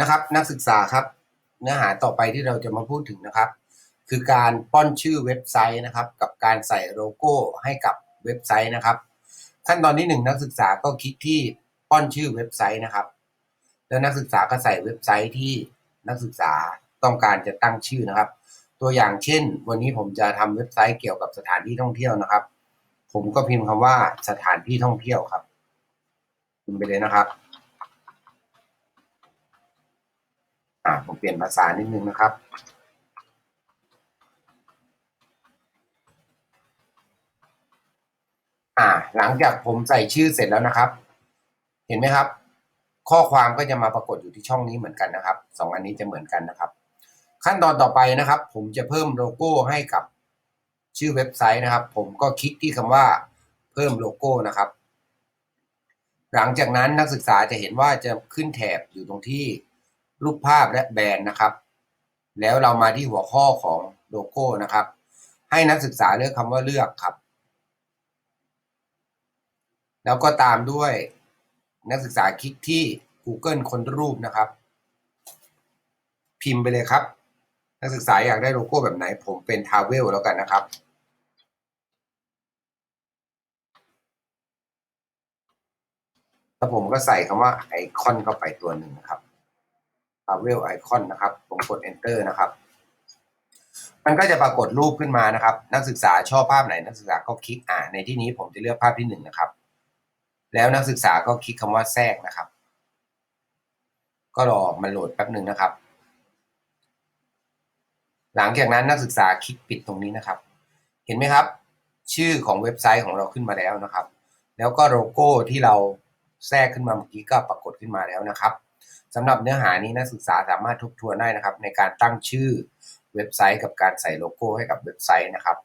นะครับ นักศึกษาครับ เนื้อหาต่อไปที่เราจะมาพูดถึงนะครับ คือการป้อนชื่อเว็บไซต์นะครับ กับการใส่โลโก้ให้กับเว็บไซต์นะครับ ขั้นตอนที่หนึ่งนักศึกษาก็คลิกที่ป้อนชื่อเว็บไซต์นะครับ แล้วนักศึกษาก็ใส่เว็บไซต์ที่นักศึกษาต้องการจะตั้งชื่อนะครับ ตัวอย่างเช่น วันนี้ผมจะทำเว็บไซต์เกี่ยวกับสถานที่ท่องเที่ยวนะครับ ผมก็พิมพ์คำว่าสถานที่ท่องเที่ยวครับพิมพ์ไปเลยนะครับ อ่า ผมเปลี่ยนภาษานิดนึงนะครับ อ่า หลังจากผมใส่ชื่อเสร็จแล้วนะครับ เห็นไหมครับ ข้อความก็จะมาปรากฏอยู่ที่ช่องนี้เหมือนกันนะครับสองอันนี้จะเหมือนกันนะครับ ขั้นตอนต่อไปนะครับ ผมจะเพิ่มโลโก้ให้กับชื่อเว็บไซต์นะครับ ผมก็คลิกที่คำว่าเพิ่มโลโก้นะครับ หลังจากนั้นนักศึกษาจะเห็นว่าจะขึ้นแถบอยู่ตรงที่ รูปภาพและแบรนด์นะครับ แล้วเรามาที่หัวข้อของโลโก้นะครับ ให้นักศึกษาเลือกคำว่าเลือกครับ แล้วก็ตามด้วยนักศึกษาคลิกที่ Google ค้นรูปนะครับ พิมพ์ไปเลยครับ นักศึกษาอยากได้โลโก้แบบไหน ผมเป็นทาวเวลแล้วกันนะครับแล้วผมก็ใส่คำว่าไอคอนเข้าไปตัวหนึ่งนะครับ ทาวเวลไอคอนนะครับ ผมกด enter นะครับ มันก็จะปรากฏรูปขึ้นมานะครับ นักศึกษาชอบภาพไหนนักศึกษาก็คลิกอ่าในที่นี้ผมจะเลือกภาพที่หนึ่งนะครับ แล้วนักศึกษาก็คลิกคำว่าแทรกนะครับ ก็รอมันโหลดแป๊บหนึ่งนะครับ หลังจากนั้นนักศึกษาคลิกปิดตรงนี้นะครับ เห็นไหมครับ ชื่อของเว็บไซต์ของเราขึ้นมาแล้วนะครับ แล้วก็โลโก้ที่เราแทรกขึ้นมาเมื่อกี้ก็ปรากฏขึ้นมาแล้วนะครับ สำหรับเนื้อหานี้นักศึกษาสามารถทบทวนได้นะครับ ในการตั้งชื่อเว็บไซต์กับการใส่โลโก้ให้กับเว็บไซต์นะครับ